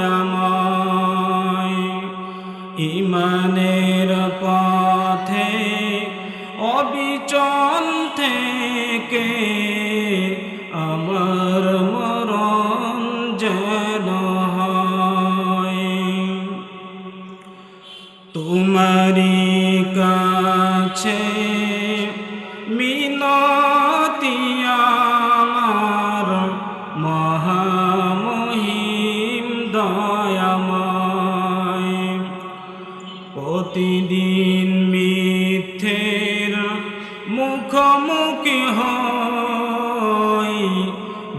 দয়াময় ইমানের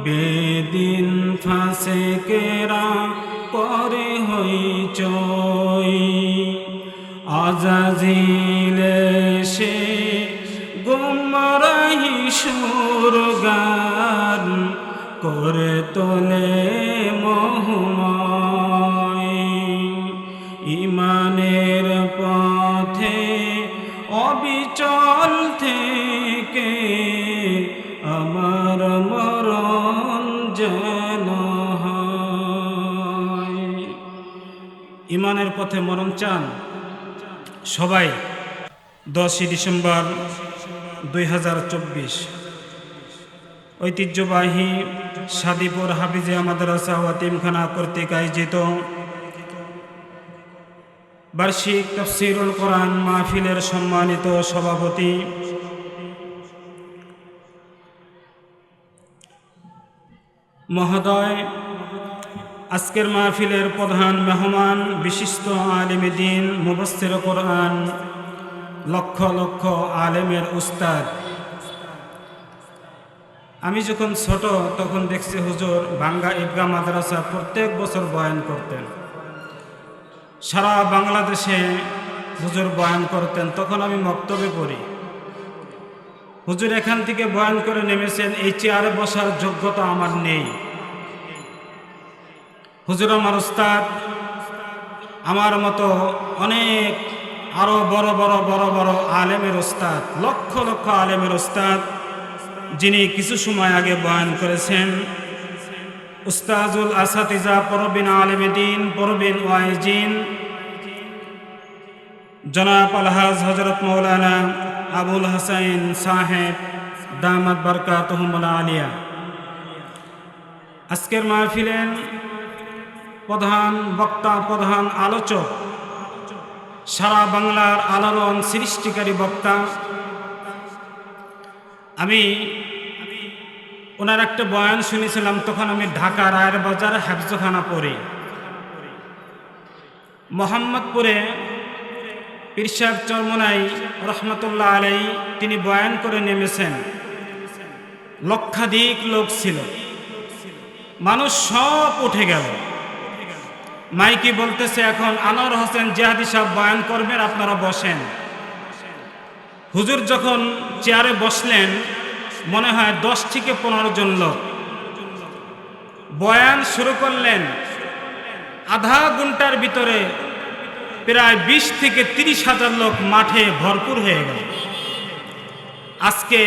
বেদিন ফাঁসে কেরা করে হই চই। আজাজিলে সে গুমরাহি সুর গান করে তোলে মহুময়। ইমানের পথে অবিচল থেকে পথে মরণ চান সবাই দশই ডিসেম্বর দুই হাজার চব্বিশ। ঐতিহ্যবাহী সাদিপুর হাফিজে মাদ্রাসা ওয়াতিমখানা কর্তৃক আয়োজিত বার্ষিক তফসিরুল কোরআন মাহফিলের সম্মানিত সভাপতি মহোদয় আজকের মাহফিলের প্রধান মেহমান বিশিষ্ট আলেম দিন মুবস্সির কোরআন, লক্ষ লক্ষ আলেমের উস্তাদ। আমি যখন ছোট, তখন দেখছি হুজুর বাঙ্গা ঈদগাহ মাদ্রাসা প্রত্যেক বছর বয়ান করতেন। সারা বাংলাদেশে হুজুর বয়ান করতেন, তখন আমি বক্তব্যে পড়ি। হুজুর এখান থেকে বয়ান করে নেমেছেন, এই চেয়ারে বসার যোগ্যতা আমার নেই। হুজুর আমার উস্তাদ, আমার মতো অনেক আরও বড় বড় বড় বড় আলেমের উস্তাদ, লক্ষ লক্ষ আলেমের উস্তাদ, যিনি কিছু সময় আগে বয়ান করেছেন, উস্তাজুল আসাতিজা পরবিন আলমদিন পরবিন ওয়াইজিন, জনাব আলহাজ হজরত মৌলানা আবুল হাসাইন সাহেব, দামাত বারকা তহমলা আলিয়া। আজকের মাহফিলের প্রধান বক্তা, প্রধান আলোচক, সারা বাংলার আলোড়ন সৃষ্টিকারী বক্তা। আমি ওনার একটা বয়ান শুনেছিলাম, তখন আমি ঢাকা রায়ের বাজার হাফজখানা পড়ি। মোহাম্মদপুরে পিরসাব চরমনাই রহমতুল্লাহ আলাই তিনি বয়ান করে নেমেছেন। লক্ষাধিক লোক ছিল। মানুষ সব উঠে গেল। মাইকি বলতেছে এখন, আনোয়ার হোসেন জিহাদি সাহেব বয়ান করবেন, আপনারা বসেন। হুজুর যখন চেয়ারে বসলেন, মনে হয় দশ থেকে পনেরো জন লোক। বয়ান শুরু করলেন, আধা ঘণ্টার ভিতরে প্রায় বিশ থেকে তিরিশ হাজার লোক মাঠে ভরপুর হয়ে গেল। আজকে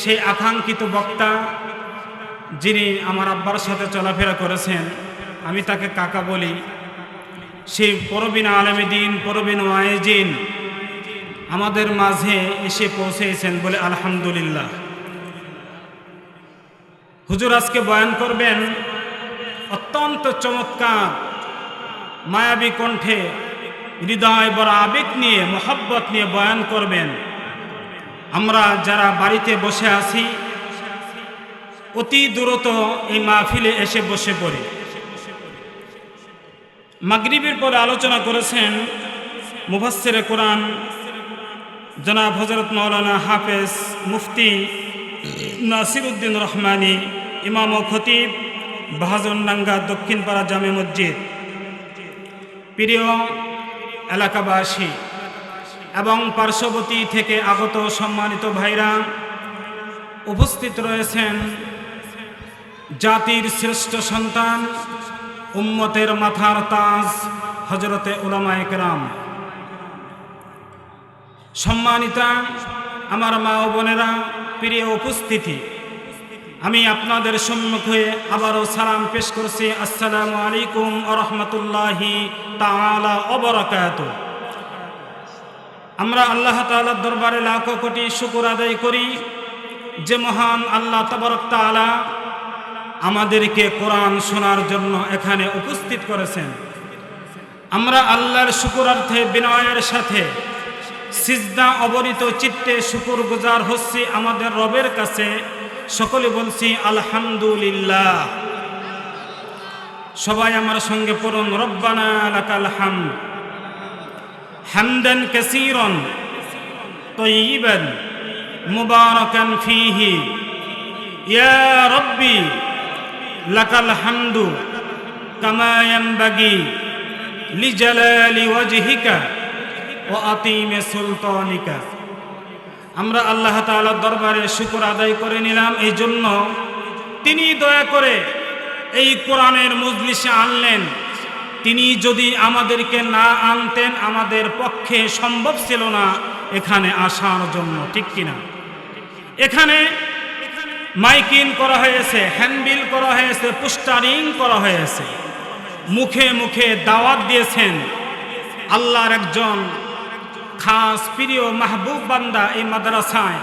সেই আকাঙ্ক্ষিত বক্তা, যিনি আমার আব্বার সাথে চলাফেরা করেছেন আমি তাকে কাকা বলি। সেই পরবিন আলমদিন পরবিন ওয়াইজিন আমাদের মাঝে এসে পৌঁছেছেন বলে আলহামদুলিল্লাহ। হুজুর আজকে বয়ান করবেন, অত্যন্ত চমৎকার, মায়াবী কণ্ঠে, হৃদয় বড় আবেগ নিয়ে, মোহব্বত নিয়ে বয়ান করবেন। আমরা যারা বাড়িতে বসে আছি, অতি দ্রুত এই মাহফিলে এসে বসে পড়ি। মাগরিবের পরে আলোচনা করেছেন মুফাসসিরে কোরআন জনাব হজরত মৌলানা হাফেজ মুফতি নাসির উদ্দিন রহমানী, ইমাম ও খতিব বাহাজনডাঙ্গা দক্ষিণপাড়া জামে মসজিদ। প্রিয় এলাকাবাসী এবং পার্শ্ববর্তী থেকে আগত সম্মানিত ভাইরা, উপস্থিত রয়েছেন জাতির শ্রেষ্ঠ সন্তান উম্মতের মাথার তাজ হজরতে উলামায়ে একরাম সম্মানিতা আমার মা ও বোনেরা, প্রিয় উপস্থিতি, আমি আপনাদের সম্মুখে আবারও সালাম পেশ করছি। আসসালামু আলাইকুম আরহামতুল্লাহি তাআলা অবরাকাত আমরা আল্লাহ তাআলার দরবারে লাখো কোটি শুকুর আদায় করি। যে মহান আল্লাহ তবরক তাআলা আমাদেরকে কোরআন শোনার জন্য এখানে উপস্থিত করেছেন। আমরা আল্লাহর শুকুরার্থে বিনয়ের সাথে সিজদা অবরিত চিত্তে শুকুর গুজার হচ্ছি আমাদের রবের কাছে। সকলে বলছি, আলহামদুলিল্লাহ। সবাই আমার সঙ্গে পড়ুন, রব্বানা লাকাল হাম হামদান কাসীরান তয়্যিবান মুবারাকান ফীহি। রব্বি লাকাল হামদু কামা ইয়ানবাগি লিজালালি ওয়াজহিকা ও আতিমে সুলতানিকা। আমরা আল্লাহ তাআলার দরবারে শুকর আদায় করে নিলাম এই জন্য তিনি দয়া করে এই কোরআনের মজলিসে আনলেন। তিনি যদি আমাদেরকে না আনতেন, আমাদের পক্ষে সম্ভব ছিল না এখানে আসার জন্য, ঠিক কিনা? এখানে মাইকিং করা হয়েছে, হ্যান্ডবিল করা হয়েছে, পোস্টারিং করা হয়েছে। মুখে মুখে দাওয়াত দিয়েছেন আল্লাহর একজন খাস প্রিয় মাহবুব বান্দা এই মাদ্রাসায়।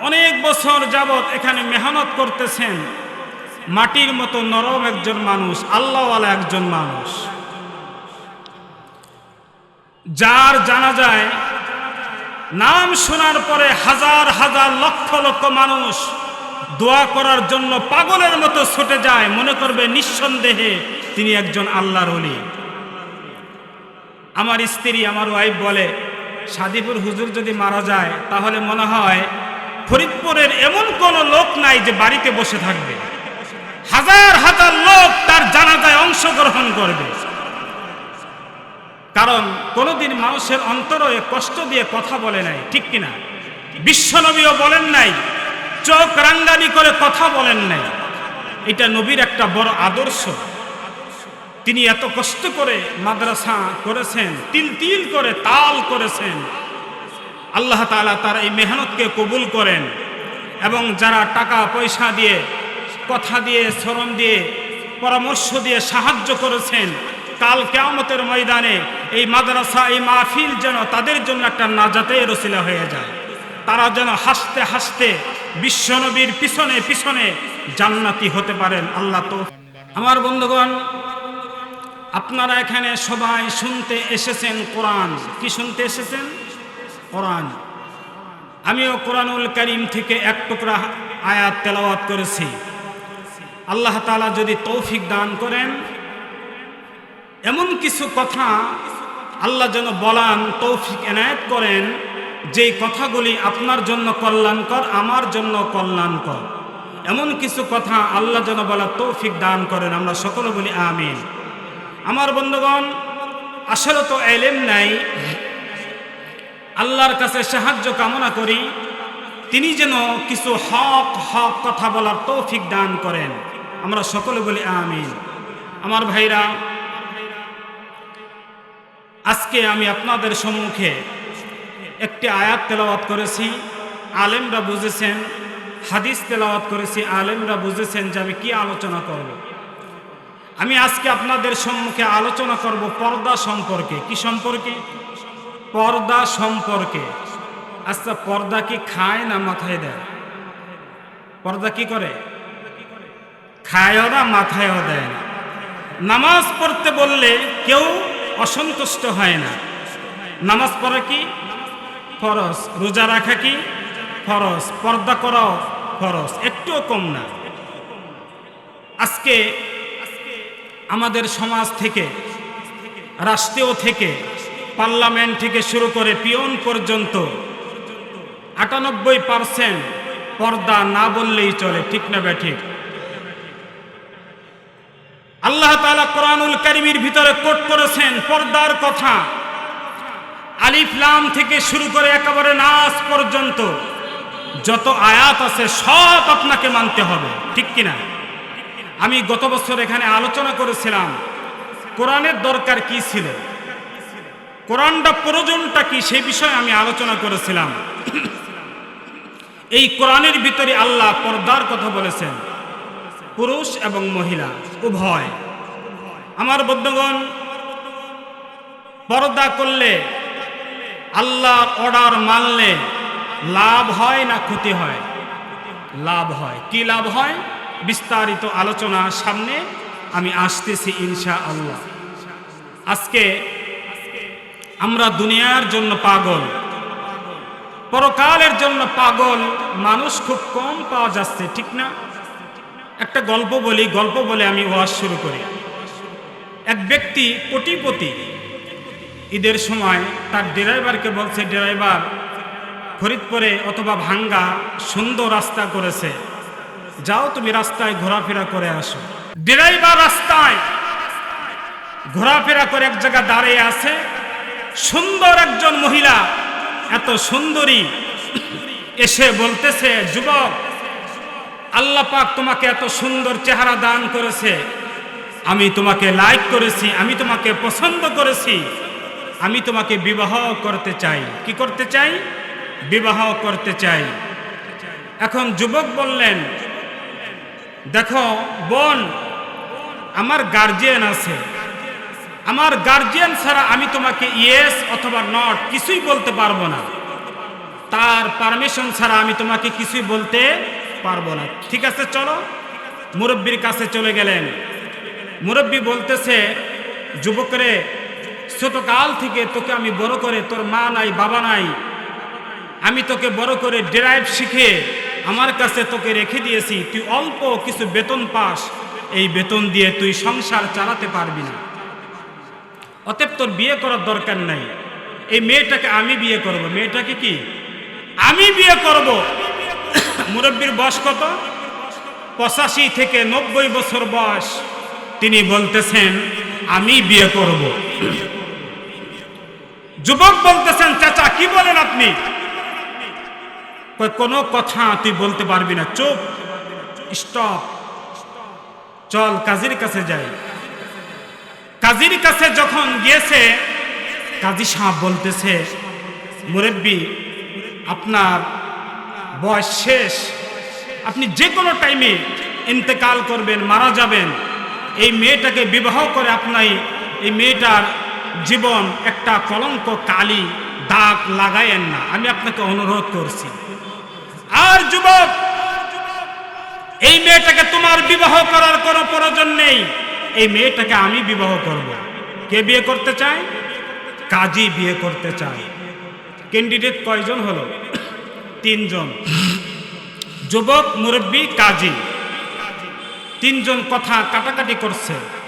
অনেক বছর যাবৎ এখানে মেহনত করতেছেন। মাটির মতো নরম একজন মানুষ, আল্লাহওয়ালা একজন মানুষ। যার জানা যায়, নাম শোনার পরে হাজার হাজার লক্ষ লক্ষ মানুষ দোয়া করার জন্য পাগলের মতো ছুটে যায়, মনে করবে নিঃসন্দেহে তিনি একজন আল্লাহর অলি আমার স্ত্রী, আমার ওয়াইফ বলে, সাদিপুর হুজুর যদি মারা যায়, তাহলে মনে হয় ফরিদপুরের এমন কোনো লোক নাই যে বাড়িতে বসে থাকবে। হাজার হাজার লোক তার জানাজায় অংশগ্রহণ করবে। কারণ কোনোদিন মানুষের অন্তরে কষ্ট দিয়ে কথা বলে নাই, ঠিক কিনা? বিশ্বনবীও বলেন নাই চোখ রাঙ্গানি করে কথা বলেন নাই। এটা নবীর একটা বড় আদর্শ। তিনি এত কষ্ট করে মাদ্রাসা করেছেন, তিল তিল করে তাল করেছেন। আল্লাহ তাআলা তার এই মেহনতকে কবুল করেন এবং যারা টাকা পয়সা দিয়ে, কথা দিয়ে, শ্রম দিয়ে, পরামর্শ দিয়ে সাহায্য করেছেন, কাল কেয়ামতের ময়দানে এই মাদ্রাসা, এই মাহফিল যেন তাদের জন্য একটা নাজাতে রসিলা হয়ে যায়। তারা যেন হাসতে হাসতে বিশ্বনবীর পিছনে পিছনে জান্নাতি হতে পারেন, আল্লাহ তো। আমার বন্ধুগণ, আপনারা এখানে সবাই শুনতে এসেছেন কোরআন। কি শুনতে এসেছেন? কোরআন। আমিও কোরআনুল করিম থেকে এক টুকরা আয়াত তেলাওয়াত করেছি। আল্লাহ তালা যদি তৌফিক দান করেন, এমন কিছু কথা আল্লাহ যেন বলান, তৌফিক এনায়েত করেন যেই কথাগুলি আপনার জন্য কল্যাণকর, আমার জন্য কল্যাণকর। এমন কিছু কথা আল্লাহ যেন বলা তৌফিক দান করেন, আমরা সকলে বলি আমিন। আমার বন্ধুগণ, আসলে তো এলেম নাই। আল্লাহর কাছে সাহায্য কামনা করি। তিনি যেন কিছু হক হক কথা বলার তৌফিক দান করেন, আমরা সকলে বলি আমিন। আমার ভাইরা, আজকে আমি আপনাদের সম্মুখে একটি আয়াত তেলাওয়াত করেছি, আলেমরা বুঝেছেন, হাদিস তেলাওয়াত করেছি, আলেমরা বুঝেছেন যে আমি কি আলোচনা করব। আমি আজকে আপনাদের সম্মুখে আলোচনা করব পর্দা সম্পর্কে। কি সম্পর্কে? পর্দা সম্পর্কে। আচ্ছা পর্দা কি খায় না মাথায় দেয়? পর্দা কি করে? খায়ও না মাথায়ও দেয় না। নামাজ পড়তে বললে কেউ অসন্তুষ্ট হয় না। নামাজ পড়া কি? ফরজ। রোজা রাখা কি? ফরজ। পর্দা করাও ফরজ। একটুও কম না। আজকে আমাদের সমাজ থেকে, রাষ্ট্রীয় থেকে, পার্লামেন্ট থেকে শুরু করে পিয়ন পর্যন্ত আটানব্বই পার্সেন্ট পর্দা না বললেই চলে। ঠিক না ব্যাঠিক আল্লাহ তাআলা কোরআনুল কারিমের ভিতরে কোট করেছেন, পর্দার কথা। আলিফ লাম থেকে শুরু করে একেবারে নাস পর্যন্ত যত আয়াত আছে সব আপনাকে মানতে হবে, ঠিক কিনা? আমি গত বছর এখানে আলোচনা করেছিলাম, কোরআনের দরকার কি ছিল? কোরআনটা প্রয়োজনটা কি সে বিষয়ে আমি আলোচনা করেছিলাম। এই কোরআনের ভিতরে আল্লাহ পর্দার কথা বলেছেন, পুরুষ এবং মহিলা, উভয়। আমার বন্ধুগণ, পর্দা করলে আল্লাহর অর্ডার মানলে লাভ হয় না ক্ষতি হয়? লাভ হয়। কি লাভ হয়? বিস্তারিত আলোচনা সামনে আমি আসতেছি ইনশা আল্লাহ আজকে আমরা দুনিয়ার জন্য পাগল। পরকালের জন্য পাগল মানুষ খুব কম পাওয়া যাচ্ছে, ঠিক না? একটা গল্প বলি, গল্প বলে আমি ওয়াজ শুরু করি। এক ব্যক্তি কোটিপতি ঈদের সময় তার ড্রাইভারকে বলছে, ড্রাইভার, ফরিদপুরে অথবা ভাঙ্গা সুন্দর রাস্তা করেছে। যাও তুমি রাস্তায় ঘোরাফেরা করে আসো। ড্রাইভার রাস্তায় ঘোরাফেরা করে এক জায়গায় দাঁড়িয়ে আছে। সুন্দর একজন মহিলা, এত সুন্দরী। এসে বলতেছে, যুবক, আল্লাহ পাক তোমাকে এত সুন্দর চেহারা দান করেছে। আমি তোমাকে লাইক করেছি, আমি তোমাকে পছন্দ করেছি। আমি তোমাকে বিবাহ করতে চাই। কি করতে চাই? বিবাহ করতে চাই। এখন যুবক বললেন, দেখো, বোন, আমার গার্জিয়ান আছে। আমার গার্জিয়ান ছাড়া আমি তোমাকে ইয়েস অথবা নট কিছুই বলতে পারব না। তার পারমিশন ছাড়া আমি তোমাকে কিছুই বলতে পারব না। ঠিক আছে, চলো। মুরব্বীর কাছে চলে গেলেন। মুরব্বী বলতেছে, যুবকরে ছোটকাল থেকে তোকে আমি বড় করে, তোর মা নাই, বাবা নাই, আমি তোকে বড় করে ড্রাইভ শিখে আমার কাছে তোকে রেখে দিয়েছি। তুই অল্প কিছু বেতন পাস, এই বেতন দিয়ে তুই সংসার চালাতে পারবি না। অতএব তোর বিয়ে করার দরকার নাই। এই মেয়েটাকে আমি বিয়ে করব। মেয়েটাকে কি? আমি বিয়ে করব। মুরব্বীর বয়স কত? পঁচাশি থেকে নব্বই বছর বয়স। তিনি বলতেছেন, আমি বিয়ে করব। যুবক বলতেছেন, চাচা, কি বলেন আপনি? কোনো কথা তুই বলতে পারবি না, চুপ, স্টপ, চল কাজীর কাছে যাই। কাজীর কাছে যখন গিয়েছে, কাজী সাহেব বলতেছে, মুরব্বী, আপনার বয়স শেষ, আপনি যে কোনো টাইমে ইন্তেকাল করবেন, মারা যাবেন। এই মেয়েটাকে বিবাহ করে আপনাই এই মেয়েটার জীবন একটা কলঙ্ক কালি দাগ লাগায়েন না। আমি আপনাকে অনুরোধ করছি। আর যুবক, এই মেয়েটাকে তোমার বিবাহ করার কোনো প্রয়োজন নেই। এই মেয়েটাকে আমি বিবাহ করব। কে বিয়ে করতে চায়? কাজী বিয়ে করতে চায়। ক্যান্ডিডেট কয়জন হলো? তিনজন। যুবক, মুরব্বী, কাজী। তিনজন কথা কাটাকাটি করছে।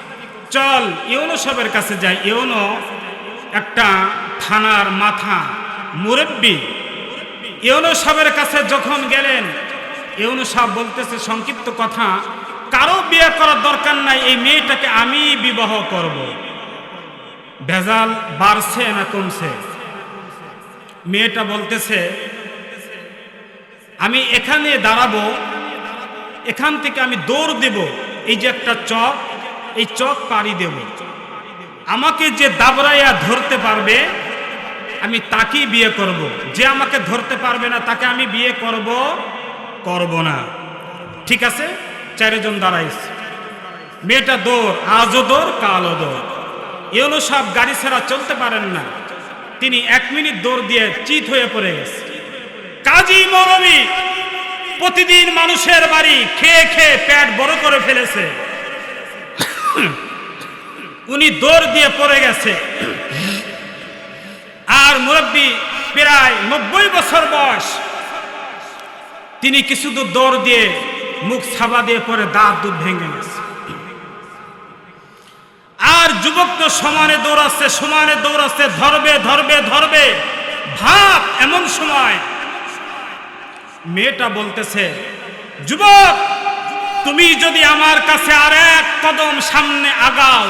চল ইউনো সবের কাছে যাই। ইউনো একটা থানার মাথা, মুরব্বী। ইউনো সাহেবের কাছে যখন গেলেন, ইউনো সাহেব বলতেছে সংক্ষিপ্ত কথা, কারও বিয়ে করার দরকার নাই, এই মেয়েটাকে আমি বিবাহ করব। ভেজাল বাড়ছে না কমছে? মেয়েটা বলতেছে, আমি এখানে দাঁড়াবো, এখান থেকে আমি দৌড় দেব। এই যে একটা চক এই চক পাড়ি দেব। আমাকে যে দাবরাইয়া ধরতে পারবে, আমি তাকেই বিয়ে করব। যে আমাকে ধরতে পারবে না, তাকে আমি বিয়ে করব করব না। ঠিক আছে? চারিজন দাঁড়াইস মেয়েটা দৌড় আজও দৌড় কালও দৌড় এলো সব গাড়ি ছাড়া চলতে পারেন না। তিনি এক মিনিট দৌড় দিয়ে চিত হয়ে পড়ে গেছে। কাজী মরমি প্রতিদিন মানুষের বাড়ি খেয়ে খেয়ে প্যাট বড় করে ফেলেছে। উনি দৌড় দিয়ে পড়ে গেছে। আর মুরব্বী প্রায় নব্বই বছর বয়স। তিনি কিছু দূর দৌড় দিয়ে মুখ ছাবা দিয়ে পরে দাঁত দুধ ভেঙে গেছে। আর যুবক তো সমানে দৌড়াচ্ছে সমানে দৌড়াচ্ছে, ধরবে ধরবে ধরবে। ভাব এমন সময় মেয়েটা বলতেছে, যুবক তুমি যদি আমার কাছে আর এক কদম সামনে আগাও,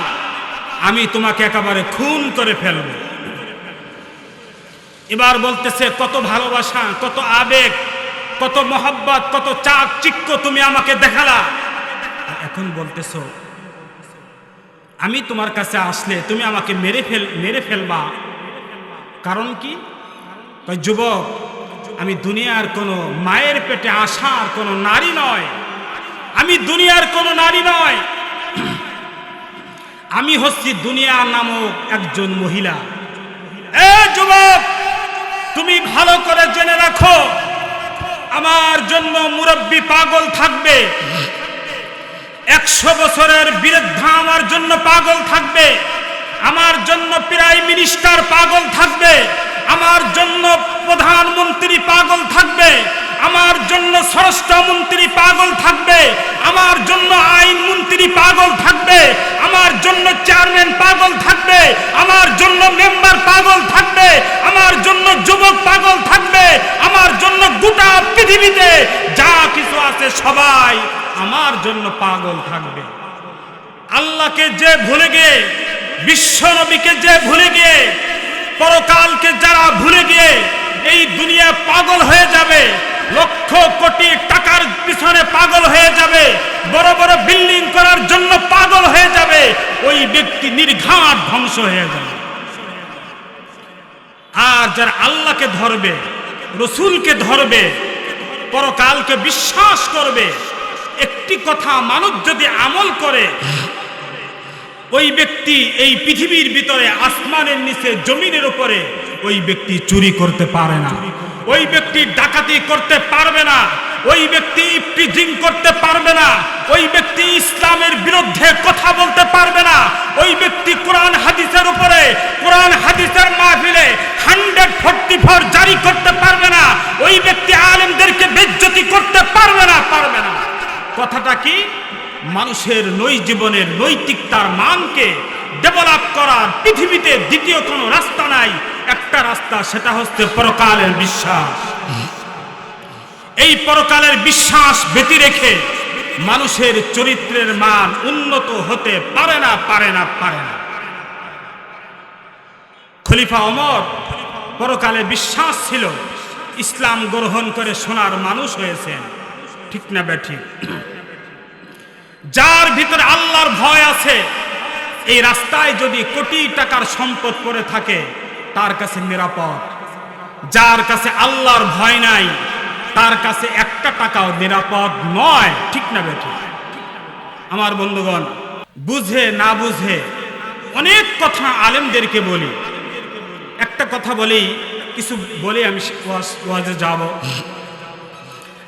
আমি তোমাকে একেবারে খুন করে ফেলব। এবার বলতেছে, কত ভালোবাসা, কত আবেগ, কত মহব্বত, কত চাক চিক্ক তুমি আমাকে দেখালা। এখন বলতেছো, আমি তোমার কাছে আসলে তুমি আমাকে মেরে ফেল, মেরে ফেলবা। কারণ কি? যুবক, আমি দুনিয়ার কোনো মায়ের পেটে আসার কোনো নারী নয় আমি দুনিয়ার কোনো নারী নয়। আমি হচ্ছি দুনিয়া নামক একজন মহিলা। এ যুবক, তুমি ভালো করে জেনে রাখো, আমার জন্য মুরব্বী পাগল থাকবে। একশো বছরের বিরুদ্ধা আমার জন্য পাগল থাকবে। আমার জন্য প্রাইম মিনিস্টার পাগল থাকবে। আমার জন্য প্রধানমন্ত্রী পাগল থাকবে। আমার জন্য স্বরাষ্ট্রমন্ত্রী পাগল থাকবে, আমার জন্য আইন মন্ত্রী পাগল থাকবে, আমার জন্য চেয়ারম্যান পাগল থাকবে, আমার জন্য মেম্বার পাগল থাকবে, আমার জন্য যুবক পাগল থাকবে, আমার জন্য গোটা পৃথিবীতে যা কিছু আছে সবাই আমার জন্য পাগল থাকবে। আল্লাহকে যে ভুলে গিয়ে বিশ্বনবীকে যে ভুলে গিয়ে, পরকালকে যারা ভুলে গিয়ে এই দুনিয়া পাগল হয়ে যাবে লক্ষ কোটি টাকার পিছনে পাগল হয়ে যাবে। বড় বড় বিল্ডিং করার জন্য পাগল হয়ে যাবে। ওই ব্যক্তি নির্ঘাত ধ্বংস হয়ে যাবে। আর যারা আল্লাহকে ধরবে, রসুলকে ধরবে, পরকালকে বিশ্বাস করবে, একটি কথা মানুষ যদি আমল করে, ওই ব্যক্তি এই পৃথিবীর ভিতরে আসমানের নিচে, জমিনের উপরে, ওই ব্যক্তি চুরি করতে পারে না। ওই ব্যক্তি ডাকাতি করতে পারবে না, ওই ব্যক্তি প্রিজিং করতে পারবে না, ওই ব্যক্তি ইসলামের বিরুদ্ধে কথা বলতে পারবে না, ওই ব্যক্তি কোরআন হাদিসের উপরে, কোরআন হাদিসের মাহফিলে হান্ড্রেড ফোর্টি ফোর জারি করতে পারবে না, ওই ব্যক্তি আলেমদেরকে বেজ্জতি করতে পারবে না পারবে না। কথাটা কি? মানুষের নৈ জীবনের নৈতিকতার মানকে ডেভেলপ করার পৃথিবীতে দ্বিতীয় কোনো রাস্তা নাই। একটা রাস্তা, সেটা হচ্ছে পরকালের বিশ্বাস। এই পরকালের বিশ্বাস ব্যতি রেখে মানুষের চরিত্রের মান উন্নত হতে পারে না পারে না পারে না। খলিফা অমর পরকালে বিশ্বাস ছিল, ইসলাম গ্রহণ করে সোনার মানুষ হয়েছেন। ঠিক না ব্যাঠিক যার ভিতরে আল্লাহর ভয় আছে, এই রাস্তায় যদি কোটি টাকার সম্পদ পড়ে থাকে তার কাছে নিরাপদ। যার কাছে আল্লাহর ভয় নাই, তার কাছে একটা টাকাও নিরাপদ নয়। ঠিক না বেঠি? আমার বন্ধুগণ, বুঝে না বুঝে অনেক কথা আলেমদেরকে বলি। একটা কথা বলি, কিছু বলে, আমি ওয়াজ- যাব।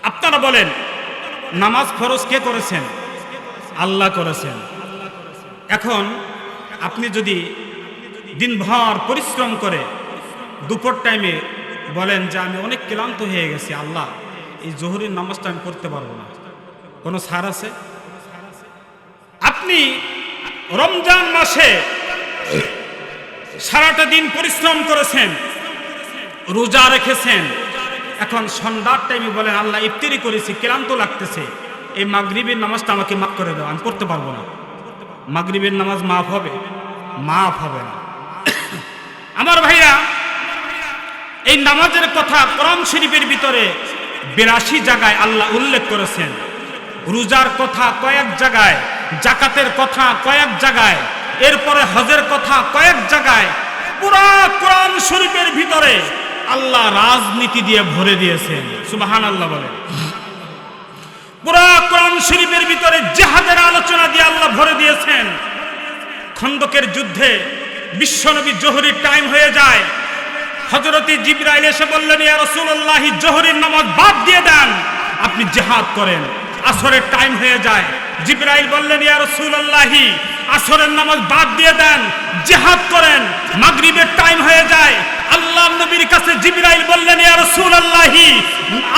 আপনারা বলেন, নামাজ ফরজ কে করেছেন? আল্লাহ করেছেন। এখন আপনি যদি দিনভর পরিশ্রম করে দুপুর টাইমে বলেন যে আমি অনেক ক্লান্ত হয়ে গেছি, আল্লাহ, এই জহুরের নামাজটা আমি করতে পারব না। কোনো সার আছে? আপনি রমজান মাসে সারাটা দিন পরিশ্রম করেছেন, রোজা রেখেছেন, এখন সন্ধ্যার টাইমে বলেন, আল্লাহ, ইফতারি করেছি, ক্লান্ত লাগতেছে, এই মাগরিবের নামাজটা আমাকে মাফ করে দাও, আমি করতে পারব না। মাগরিবের নামাজ মাফ হবে? মাফ হবে না। আমার ভাইয়া এই নামাজের কথা কোরআন শরীফের ভিতরে বিরাশি জায়গায় আল্লাহ উল্লেখ করেছেন। রোজার কথা কয়েক জায়গায় জাকাতের কথা কয়েক জায়গায়, এরপরে হজের কথা কয়েক জায়গায় পুরা কোরআন শরীফের ভিতরে আল্লাহ রাজনীতি দিয়ে ভরে দিয়েছেন। সুবাহান আল্লাহ বলে পুরা কোরআন শরীফের ভিতরে জেহাদের আলোচনা দিয়ে আল্লাহ ভরে দিয়েছেন। খন্দকের যুদ্ধে বিশ্বনবী জহরির টাইম হয়ে যায়। হজরতি জিব্রাইল এসে বললেন, ইয়া রাসূলুল্লাহ, জহরির নামাজ বাদ দিয়ে দেন। আপনি জিহাদ করেন। আসরের টাইম হয়ে যায়। জিব্রাইল বললেন, ইয়া রাসূলুল্লাহ, আসরের নামাজ বাদ দিয়ে দেন, জিহাদ করেন। মাগরিবের টাইম হয়ে যায়। আল্লাহ নবীর কাছে জিব্রাইল বললেন, ইয়া রাসূলুল্লাহ,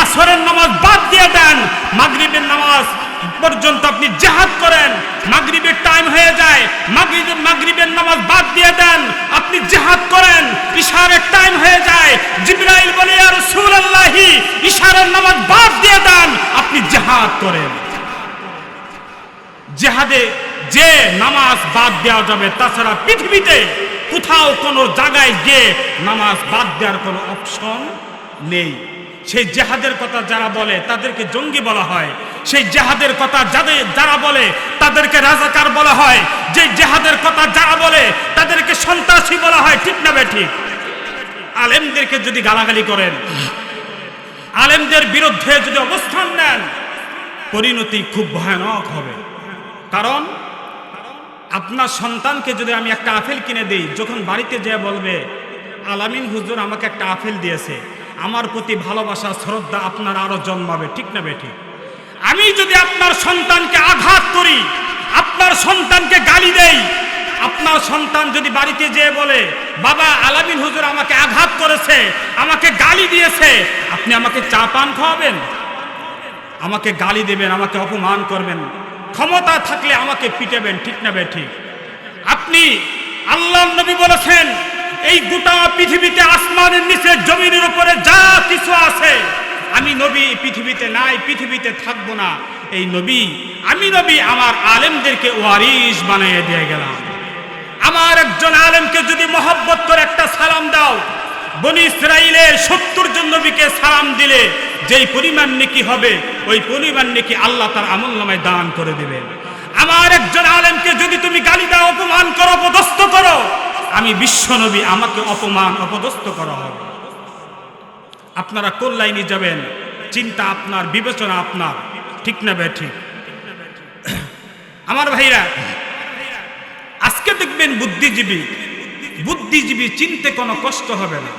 আসরের নামাজ বাদ দিয়ে দেন। মাগরিবের নামাজ পর্যন্ত আপনি জেহাদ করেন। মাগরিবের টাইম হয়ে যায়। মাগরিব মাগরিবের নামাজ বাদ দিয়ে দেন আপনি জেহাদ করেন ইশারের টাইম হয়ে যায়। জিবরাইল বলে আর রাসূলুল্লাহি, ইশারের নামাজ বাদ দিয়ে দেন। আপনি জেহাদ করেন। জেহাদে যে নামাজ বাদ দেওয়া যাবে, তাছাড়া পৃথিবীতে কোথাও কোনো জায়গায় গিয়ে নামাজ বাদ দেওয়ার কোনো অপশন নেই। সেই জেহাদের কথা যারা বলে, তাদেরকে জঙ্গি বলা হয়। সেই জেহাদের কথা যাদের, যারা বলে, তাদেরকে রাজাকার বলা হয়। যে জেহাদের কথা যারা বলে, তাদেরকে সন্ত্রাসী বলা হয়। ঠিক না বে ঠিক? আলেমদেরকে যদি গালাগালি করেন, আলেমদের বিরুদ্ধে যদি অবস্থান নেন, পরিণতি খুব ভয়ানক হবে। কারণ আপনার সন্তানকে যদি আমি একটা আপেল কিনে দিই, যখন বাড়িতে যেয়ে বলবে, আলামিন হুজুর আমাকে একটা আপেল দিয়েছে, আমার প্রতি ভালোবাসা, শ্রদ্ধা আপনার আরও জন্মাবে। ঠিক না বেঠিক আমি যদি আপনার সন্তানকে আঘাত করি, আপনার সন্তানকে গালি দেই আপনার সন্তান যদি বাড়িতে যেয়ে বলে, বাবা, আলামিন হুজুর আমাকে আঘাত করেছে, আমাকে গালি দিয়েছে, আপনি আমাকে চা পান খাওয়াবেন? আমাকে গালি দেবেন, আমাকে অপমান করবেন। ক্ষমতা থাকলে আমাকে পিটাবেন, ঠিক না বে ঠিক? আপনি আল্লাহ নবী বলেছেন, এই গোটা পৃথিবীতে আসমানের নিচে জমিনের উপরে যা কিছু আছে, আমি নবী পৃথিবীতে নাই, পৃথিবীতে থাকব না। এই নবী, আমি নবী, আমার আলেমদেরকে ওয়ারিস বানিয়ে দিয়ে গেলাম। আমার একজন আলেমকে যদি মহব্বত করে একটা সালাম দাও, বনি ইসরাইলের সত্তর জন নবীকে সালাম দিলে যেই পরিমাণ নেকি হবে, ওই পরিমাণ নেকি আল্লাহ তার আমল নামায় দান করে দেবেন আমার একজন আলেমকে যদি তুমি গালি দাও, অপমান করো, অপদস্থ করো, আমি বিশ্ব নবী, আমাকে অপমান, অপদস্থ করা। হবে আপনারা কোন লাইনে যাবেন? চিন্তা আপনার, বিবেচনা আপনার। ঠিক না বে, ঠিক। আমার ভাইরা আজকে দেখবেন বুদ্ধিজীবী। বুদ্ধিজীবী চিনতে কোনো কষ্ট হবে না।